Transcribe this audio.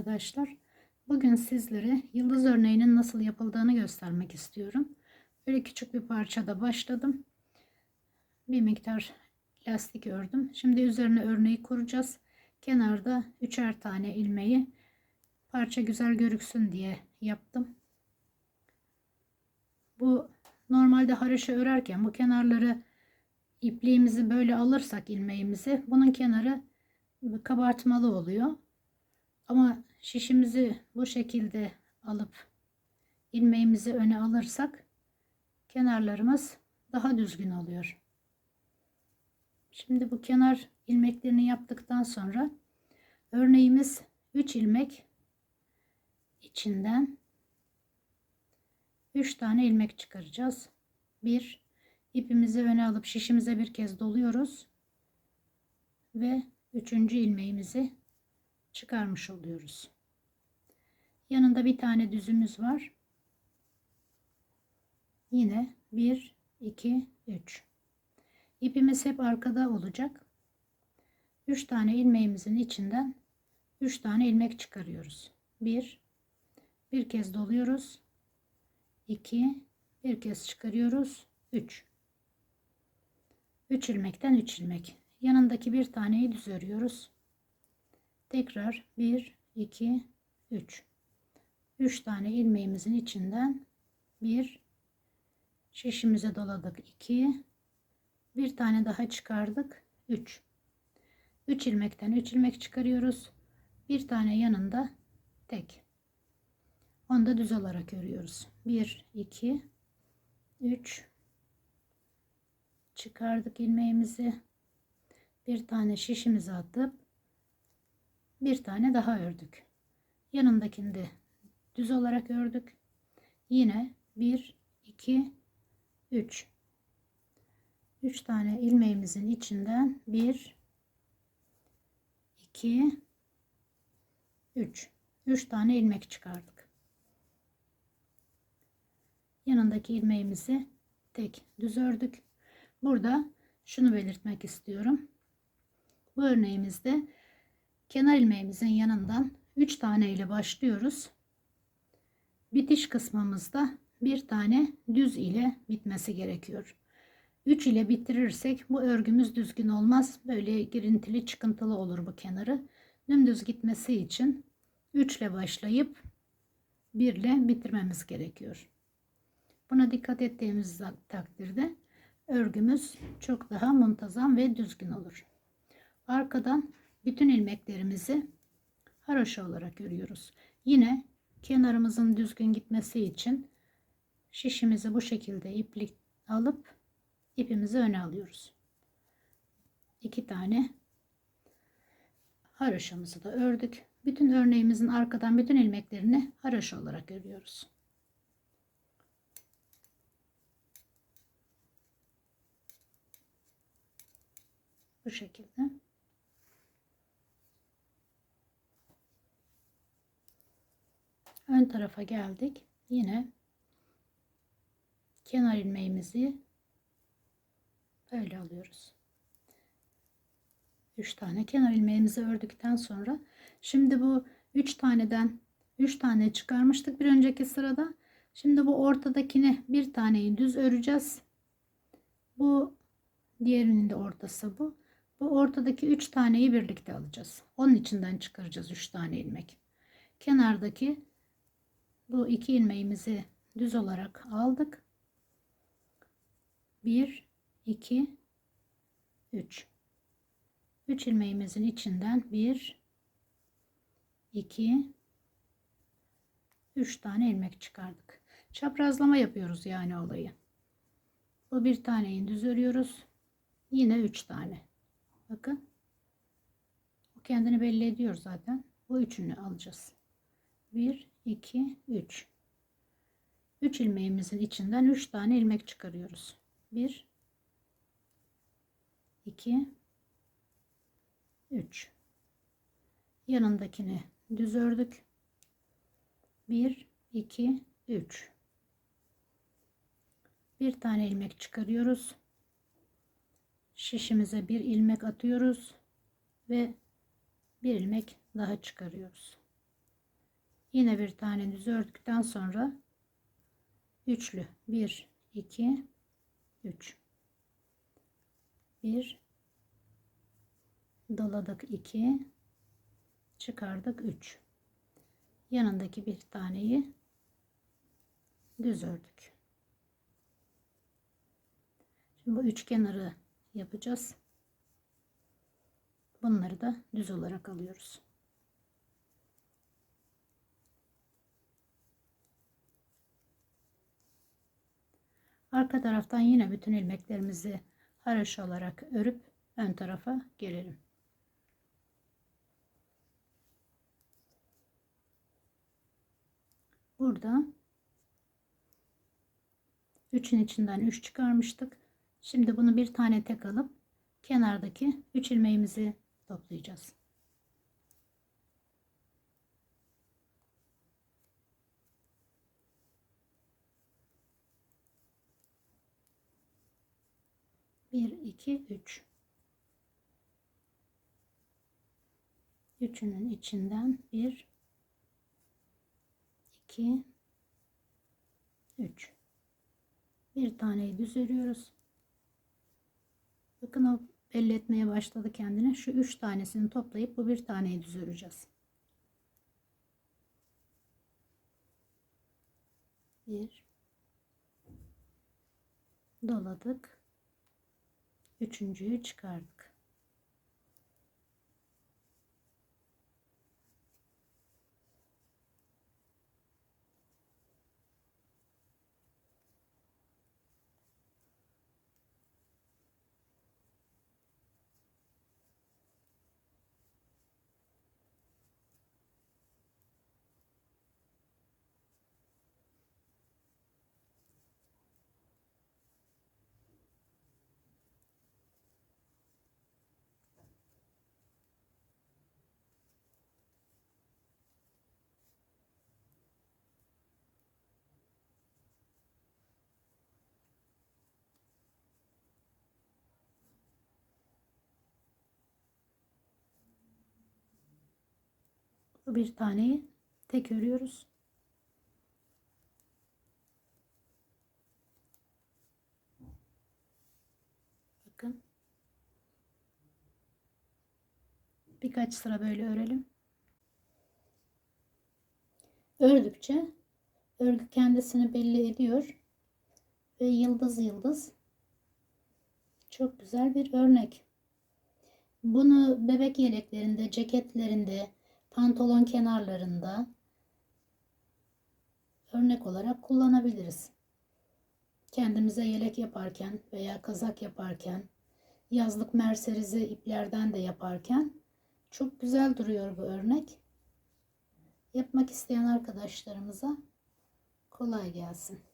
arkadaşlar. Bugün sizlere yıldız örneğinin nasıl yapıldığını göstermek istiyorum. Böyle küçük bir parçada başladım. Bir miktar lastik ördüm. Şimdi üzerine örneği kuracağız. Kenarda üçer tane ilmeği parça güzel görüksün diye yaptım. Bu normalde haroşa örerken bu kenarları ipliğimizi böyle alırsak ilmeğimizi bunun kenarı kabartmalı oluyor. Ama şişimizi bu şekilde alıp ilmeğimizi öne alırsak kenarlarımız daha düzgün oluyor. Şimdi bu kenar ilmeklerini yaptıktan sonra örneğimiz 3 ilmek içinden 3 tane ilmek çıkaracağız. 1 ipimizi öne alıp şişimize bir kez doluyoruz ve üçüncü ilmeğimizi çıkarmış oluyoruz. Yanında bir tane düzümüz var. Yine 1 2 3 İpimiz hep arkada olacak. 3 tane ilmeğimizin içinden 3 tane ilmek çıkarıyoruz. 1 bir kez doluyoruz. 2 bir kez çıkarıyoruz. 3 3 ilmekten 3 ilmek. Yanındaki bir taneyi düz örüyoruz. Tekrar 1 2 3 3 tane ilmeğimizin içinden bir şişimize doladık 2 bir tane daha çıkardık 3 3 ilmekten 3 ilmek çıkarıyoruz. Bir tane yanında tek. Onu da düz olarak örüyoruz. 1 2 3 çıkardık ilmeğimizi. Bir tane şişimize atıp bir tane daha ördük. Yanındakini de düz olarak ördük. Yine 1 2 3 3 tane ilmeğimizin içinden 1 2 3 3 tane ilmek çıkardık. Yanındaki ilmeğimizi tek düz ördük. Burada şunu belirtmek istiyorum. Bu örneğimizde kenar ilmeğimizin yanından 3 tane ile başlıyoruz. Bitiş kısmımızda bir tane düz ile bitmesi gerekiyor. 3 ile bitirirsek bu örgümüz düzgün olmaz. Böyle girintili çıkıntılı olur bu kenarı. Dümdüz gitmesi için 3 ile başlayıp 1 ile bitirmemiz gerekiyor. Buna dikkat ettiğimiz takdirde örgümüz çok daha muntazam ve düzgün olur. Arkadan bütün ilmeklerimizi haroşa olarak örüyoruz. Yine kenarımızın düzgün gitmesi için şişimizi bu şekilde iplik alıp ipimizi öne alıyoruz. İki tane haroşamızı da ördük. Bütün örneğimizin arkadan bütün ilmeklerini haroşa olarak örüyoruz. Bu şekilde. Ön tarafa geldik. Yine kenar ilmeğimizi böyle alıyoruz. 3 tane kenar ilmeğimizi ördükten sonra şimdi bu 3 taneden 3 tane çıkarmıştık bir önceki sırada. Şimdi bu ortadakini bir taneyi düz öreceğiz. Bu diğerinin de ortası bu. Bu ortadaki 3 taneyi birlikte alacağız. Onun içinden çıkaracağız 3 tane ilmek. Kenardaki bu iki ilmeğimizi düz olarak aldık. 1 2 3 3 ilmeğimizin içinden 1 2 3 tane ilmek çıkardık. Çaprazlama yapıyoruz yani olayı. Bu bir taneyi düz örüyoruz. Yine 3 tane. Bakın. O kendini belli ediyor zaten. Bu üçünü alacağız. 1 2 3 3 ilmeğimizin içinden 3 tane ilmek çıkarıyoruz. 1 2 3 yanındakini düz ördük. 1 2 3 bir tane ilmek çıkarıyoruz. Şişimize bir ilmek atıyoruz ve bir ilmek daha çıkarıyoruz Yine bir tane düz ördükten sonra üçlü. 1 2 3 1 doladık 2 çıkardık 3 yanındaki bir taneyi düz ördük. Şimdi bu üç kenarı yapacağız. Bunları da düz olarak alıyoruz Arka taraftan yine bütün ilmeklerimizi haraşo olarak örüp ön tarafa gelelim. Burada üçün içinden 3 çıkarmıştık. Şimdi bunu bir tane tek alıp kenardaki 3 ilmeğimizi toplayacağız. Bir, iki, üç. Üçünün içinden bir, iki, üç. Bir taneyi düz örüyoruz. Bakın o belli etmeye başladı kendine. Şu üç tanesini toplayıp bu bir taneyi düz öreceğiz. Bir doladık. Üçüncüyü çıkardık. Bir taneyi tek örüyoruz. Bakın. Birkaç sıra böyle örelim. Ördükçe örgü kendisini belli ediyor ve yıldız yıldız çok güzel bir örnek. Bunu bebek yeleklerinde, ceketlerinde, pantolon kenarlarında örnek olarak kullanabiliriz. Kendimize yelek yaparken veya kazak yaparken, yazlık merserize iplerden de yaparken çok güzel duruyor bu örnek. Yapmak isteyen arkadaşlarımıza kolay gelsin.